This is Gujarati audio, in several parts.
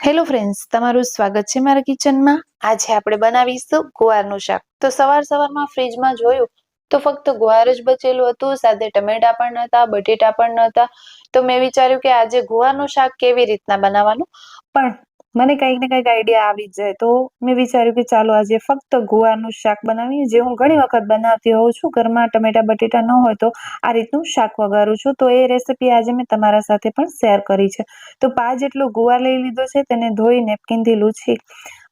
હેલો ફ્રેન્ડ્સ તમારું સ્વાગત છે મારા કિચનમાં આજે આપણે બનાવીશું ગુવારનું શાક. તો સવાર સવારમાં ફ્રીજમાં જોયું તો ફક્ત ગુવાર જ બચેલું હતું, સાથે ટમેટા પણ નહોતા બટેટા પણ નહોતા તો મેં વિચાર્યું કે આજે ગુવારનું શાક કેવી રીતના બનાવવાનું? પણ મને કંઈક ને કંઈક આઈડિયા આવી જ જાય. તો મેં વિચાર્યું કે ચાલો આજે ફક્ત ગુવારનું શાક બનાવીએ, જે હું ઘણી વખત બનાવતી હોઉં છું. ઘરમાં ટમેટા, બટેટા ન હોય તો આ રીતનું શાક વઘારું છું. તો એ રેસીપી આજે મેં તમારા સાથે પણ શેર કરી છે. તો પા જેટલો ગુવાર લઈ લીધો છે, તેને ધોઈ નેપકિનથી લૂછી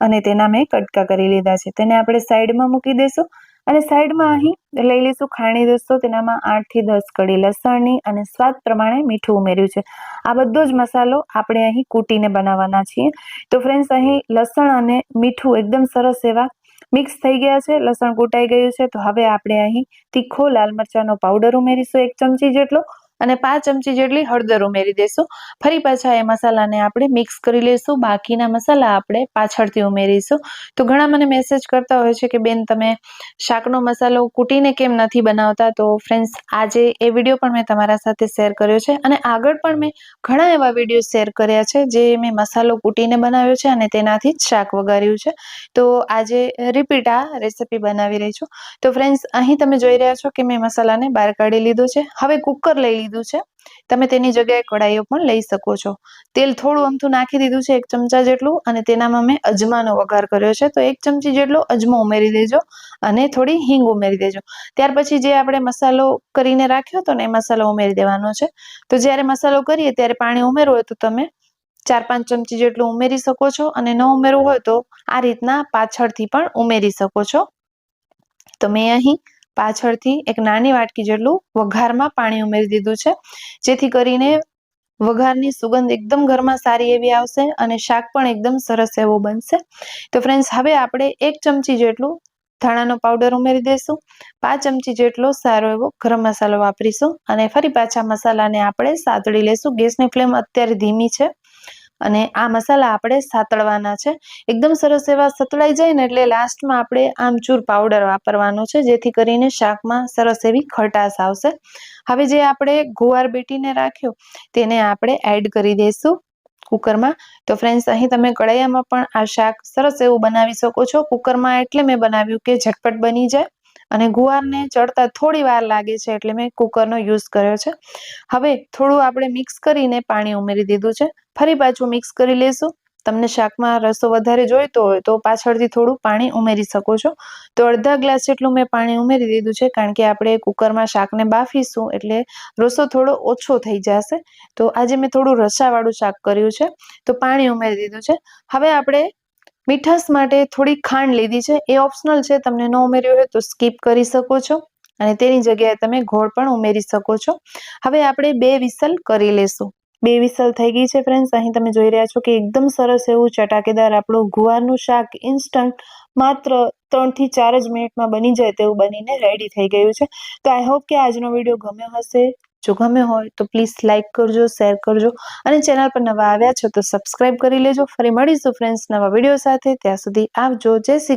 અને તેના મેં કટકા કરી લીધા છે. તેને આપણે સાઈડમાં મૂકી દઈશું અને સાઈડમાં અહીં લઈ લઈશું ખાણી દોસ્તો તેનામાં આઠથી દસ કડી લસણની અને સ્વાદ પ્રમાણે મીઠું ઉમેર્યું છે. આ બધો જ મસાલો આપણે અહીં કૂટીને બનાવવાના છીએ. તો ફ્રેન્ડ્સ અહીં લસણ અને મીઠું એકદમ સરસ એવા મિક્સ થઈ ગયા છે. લસણ કૂટાઈ ગયું છે. તો હવે આપણે અહીં તીખો લાલ મરચાંનો પાવડર ઉમેરીશું એક ચમચી જેટલો. અને પાંચ ચમચી જેટલી હળદર ઉમેરી દઈશું ફરી પાછા એ મસાલાને આપણે મિક્સ કરી લઈશું બાકીના મસાલા આપણે પાછળથી ઉમેરીશું. તો ઘણા મને મેસેજ કરતા હોય છે કે, બેન, તમે શાકનો મસાલો કૂટીને કેમ નથી બનાવતા? તો ફ્રેન્ડ્સ આજે એ વીડિયો પણ મેં તમારા સાથે શેર કર્યો છે અને આગળ પણ મેં ઘણા એવા વીડિયો શેર કર્યા છે જે મેં મસાલો કૂટીને બનાવ્યો છે અને તેનાથી જ શાક વગાર્યું છે. તો આજે રિપીટ આ રેસીપી બનાવી રહી છું. તો ફ્રેન્ડ્સ અહીં તમે જોઈ રહ્યા છો કે મેં મસાલાને બહાર કાઢી લીધો છે. હવે કુકર લઈ લીધું છે. તમે તેની જગ્યાએ કડાઈઓ પણ લઈ શકો છો. તેલ થોડું અમથું નાખી દીધું છે એક ચમચા જેટલું અને તેનામાં મેં અજમાનો વઘાર કર્યો છે. તો એક ચમચી જેટલો અજમો ઉમેરી દેજો અને થોડી હિંગ ઉમેરી દેજો. ત્યાર પછી જે આપણે મસાલો કરીને રાખ્યો હતો ને એ મસાલો ઉમેરી દેવાનો છે. તો જ્યારે મસાલો કરીએ ત્યારે પાણી ઉમેરવું હોય તો તમે ચાર પાંચ ચમચી જેટલું ઉમેરી શકો છો અને ન ઉમેરવું હોય તો આ રીતના પાછળથી પણ ઉમેરી શકો છો. તો મેં અહીં પાછળથી એક નાની વાટકી જેટલું વઘારમાં પાણી ઉમેરી દીધું છે. જેથી કરીને વઘારની સુગંધ એકદમ ઘરમાં સારી એવી આવશે અને શાક પણ એકદમ સરસ એવું બનશે. તો ફ્રેન્ડ્સ હવે આપણે એક ચમચી જેટલું ધાણાનો પાવડર ઉમેરી દઈશું પાંચ ચમચી જેટલો સારો એવો ગરમ મસાલો વાપરીશું અને ફરી પાછા મસાલાને આપણે સાતળી લેશું. ગેસની ફ્લેમ અત્યારે ધીમી છે. અને આ મસાલા આપણે સાતળવાના છે. એકદમ સરસ એવા સતળાઈ જાય ને એટલે લાસ્ટમાં આપણે આમચૂર પાવડર વાપરવાનો છે, જેથી કરીને શાકમાં સરસ એવી ખટાશ આવશે. હવે જે આપણે ગુવાર બેટીને રાખ્યો, તેને આપણે એડ કરી દઈશું કુકરમાં. તો ફ્રેન્ડ્સ અહીં તમે કડાયામાં પણ આ શાક સરસ એવું બનાવી શકો છો. કુકરમાં એટલે મેં બનાવ્યું કે ઝટપટ બની જાય અને ગુવારને ચડતા થોડી વાર લાગે છે એટલે મેં કુકરનો યુઝ કર્યો છે. હવે થોડું આપણે મિક્સ કરીને પાણી ઉમેરી દીધું છે. ફરી પાછું મિક્સ કરી લેશું. તમને શાકમાં રસો વધારે જોઈતો હોય તો પાછળથી થોડું પાણી ઉમેરી શકો છો. તો અડધા ગ્લાસ જેટલું મેં પાણી ઉમેરી દીધું છે, કારણ કે આપણે કુકરમાં શાકને બાફીશું એટલે રસો થોડો ઓછો થઈ જશે. તો આજે મેં થોડું રસાવાળું શાક કર્યું છે, તો પાણી ઉમેરી દીધું છે. હવે આપણે મીઠાશ માટે થોડી ખાંડ લીધી છે. એ ઓપ્શનલ છે, તમને ન ઉમેર્યું હોય તો સ્કીપ કરી શકો છો. અને તેની જગ્યાએ તમે ગોળ પણ ઉમેરી શકો છો. હવે આપણે બે વિસલ કરી લેશું. બે વિસલ થઈ ગઈ છે ફ્રેન્ડ્સ અહીં તમે જોઈ રહ્યા છો કે એકદમ સરસ એવું ચટાકેદાર આપણું ગુવારનું શાક ઇન્સ્ટન્ટ માત્ર ત્રણથી ચાર જ મિનિટમાં બની જાય તેવું બનીને રેડી થઈ ગયું છે. તો આઈ હોપ કે આજનો વીડિયો ગમ્યો હશે. જો ગમે હોય તો પ્લીઝ લાઇક કરજો શેર કરજો અને ચેનલ પર નવા આવ્યા છો તો સબસ્ક્રાઇબ કરી લેજો. ફરી મળીશું ફ્રેન્ડ્સ નવા વીડિયો સાથે. ત્યાં સુધી આવજો. જય શ્રી